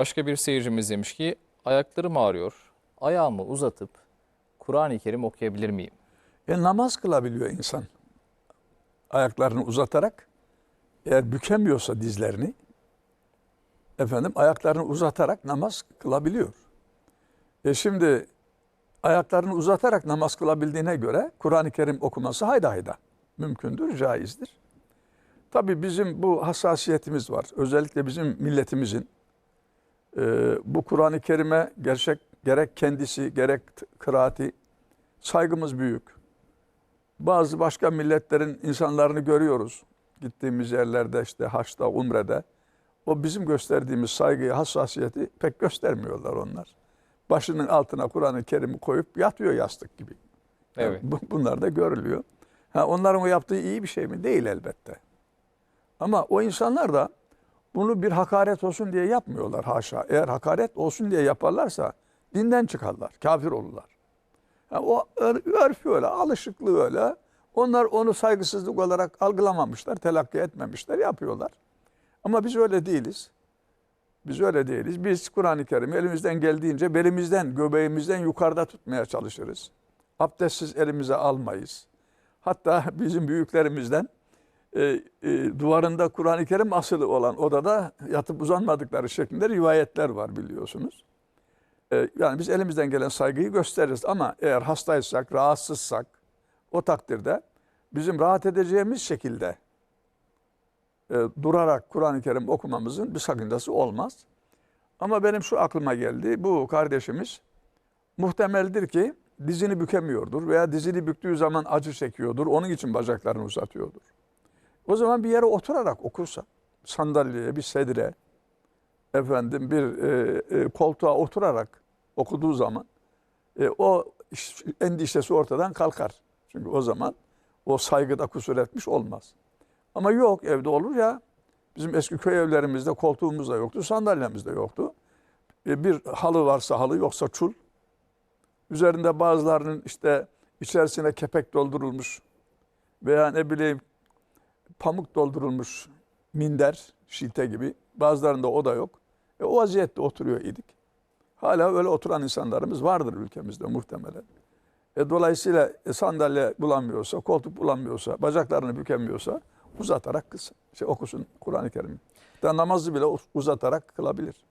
Başka bir seyircimiz demiş ki ayaklarım ağrıyor. Ayağımı uzatıp Kur'an-ı Kerim okuyabilir miyim? E, namaz kılabiliyor insan. Ayaklarını uzatarak eğer bükemiyorsa dizlerini efendim ayaklarını uzatarak namaz kılabiliyor. E şimdi ayaklarını uzatarak namaz kılabildiğine göre Kur'an-ı Kerim okuması hayda hayda mümkündür, caizdir. Tabii bizim bu hassasiyetimiz var. Özellikle bizim milletimizin e, bu Kur'an-ı Kerim'e gerçek gerek kendisi gerek kıraati saygımız büyük. Bazı başka milletlerin insanlarını görüyoruz. Gittiğimiz yerlerde işte haçta, umrede. O bizim gösterdiğimiz saygıyı, hassasiyeti pek göstermiyorlar onlar. Başının altına Kur'an-ı Kerim'i koyup yatıyor yastık gibi. Yani Evet. bu- bunlar da görülüyor. Ha, onların o yaptığı iyi bir şey mi? Değil elbette. Ama o insanlar da bunu bir hakaret olsun diye yapmıyorlar haşa. Eğer hakaret olsun diye yaparlarsa dinden çıkarlar, kafir olurlar. Ha, o ör- örfü öyle, alışıklığı öyle. Onlar onu saygısızlık olarak algılamamışlar, telakki etmemişler, yapıyorlar. Ama biz öyle değiliz. Biz öyle değiliz. Biz Kur'an-ı Kerim elimizden geldiğince belimizden, göbeğimizden yukarıda tutmaya çalışırız. Abdestsiz elimize almayız. Hatta bizim büyüklerimizden e, e, duvarında Kur'an-ı Kerim asılı olan odada yatıp uzanmadıkları şeklinde rivayetler var biliyorsunuz. E, yani biz elimizden gelen saygıyı gösteririz ama eğer hastaysak, rahatsızsak o takdirde bizim rahat edeceğimiz şekilde e, durarak Kur'an-ı Kerim okumamızın bir sakıncası olmaz. Ama benim şu aklıma geldi. Bu kardeşimiz muhtemeldir ki dizini bükemiyordur veya dizini büktüğü zaman acı çekiyordur. Onun için bacaklarını uzatıyordur. O zaman bir yere oturarak okursa, sandalyeye, bir sedire, efendim bir e, e, koltuğa oturarak okuduğu zaman e, o iş- endişesi ortadan kalkar. Çünkü o zaman o saygıda kusur etmiş olmaz. Ama yok evde olur ya. Bizim eski köy evlerimizde koltuğumuz da yoktu, sandalyemiz de yoktu. E, Bir halı varsa halı yoksa çul. Üzerinde bazılarının işte içerisine kepek doldurulmuş veya ne bileyim pamuk doldurulmuş minder, şilte gibi. Bazılarında o da yok. E, o vaziyette oturuyor idik. Hala öyle oturan insanlarımız vardır ülkemizde muhtemelen. E, dolayısıyla e, sandalye bulamıyorsa, koltuk bulamıyorsa, bacaklarını bükemiyorsa uzatarak kılsın. Şey, okusun Kur'an-ı Kerim'i. Namazı bile uzatarak kılabilir.